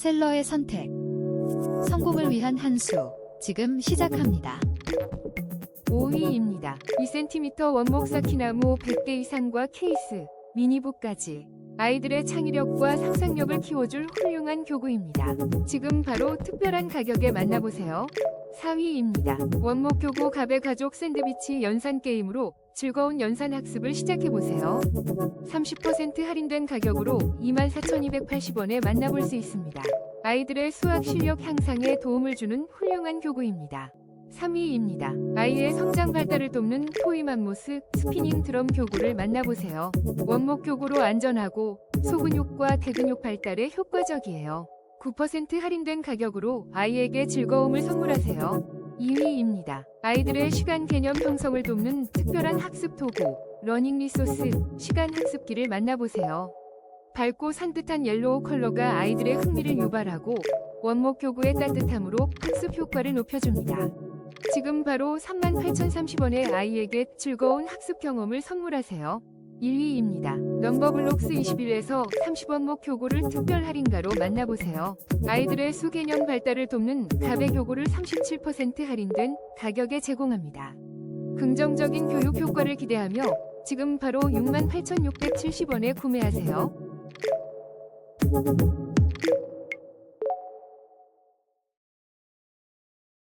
셀러의 선택. 성공을 위한 한 수. 지금 시작합니다. 5위입니다. 2cm 원목 사키나무 100개 이상과 케이스, 미니북까지 아이들의 창의력과 상상력을 키워줄 훌륭한 교구입니다. 지금 바로 특별한 가격에 만나보세요. 4위입니다. 원목 교구 가베 가족 샌드위치 연산 게임으로 즐거운 연산 학습을 시작해보세요. 30% 할인된 가격으로 24,280원에 만나볼 수 있습니다. 아이들의 수학 실력 향상에 도움을 주는 훌륭한 교구입니다. 3위입니다. 아이의 성장 발달을 돕는 토이 맘모스 스피닝 드럼 교구를 만나보세요. 원목 교구로 안전하고 소근육과 대근육 발달에 효과적이에요. 9% 할인된 가격으로 아이에게 즐거움을 선물하세요. 2위입니다. 아이들의 시간 개념 형성을 돕는 특별한 학습 도구 러닝 리소스 시간 학습기를 만나보세요. 밝고 산뜻한 옐로우 컬러가 아이들의 흥미를 유발하고 원목 교구의 따뜻함으로 학습 효과를 높여줍니다. 지금 바로 38,030원에 아이에게 즐거운 학습 경험을 선물하세요. 1위입니다. 넘버블록스 21에서 30원목 교구를 특별 할인가로 만나보세요. 아이들의 수개념 발달을 돕는 가베 교구를 37% 할인된 가격에 제공합니다. 긍정적인 교육 효과를 기대하며 지금 바로 68,670원에 구매하세요.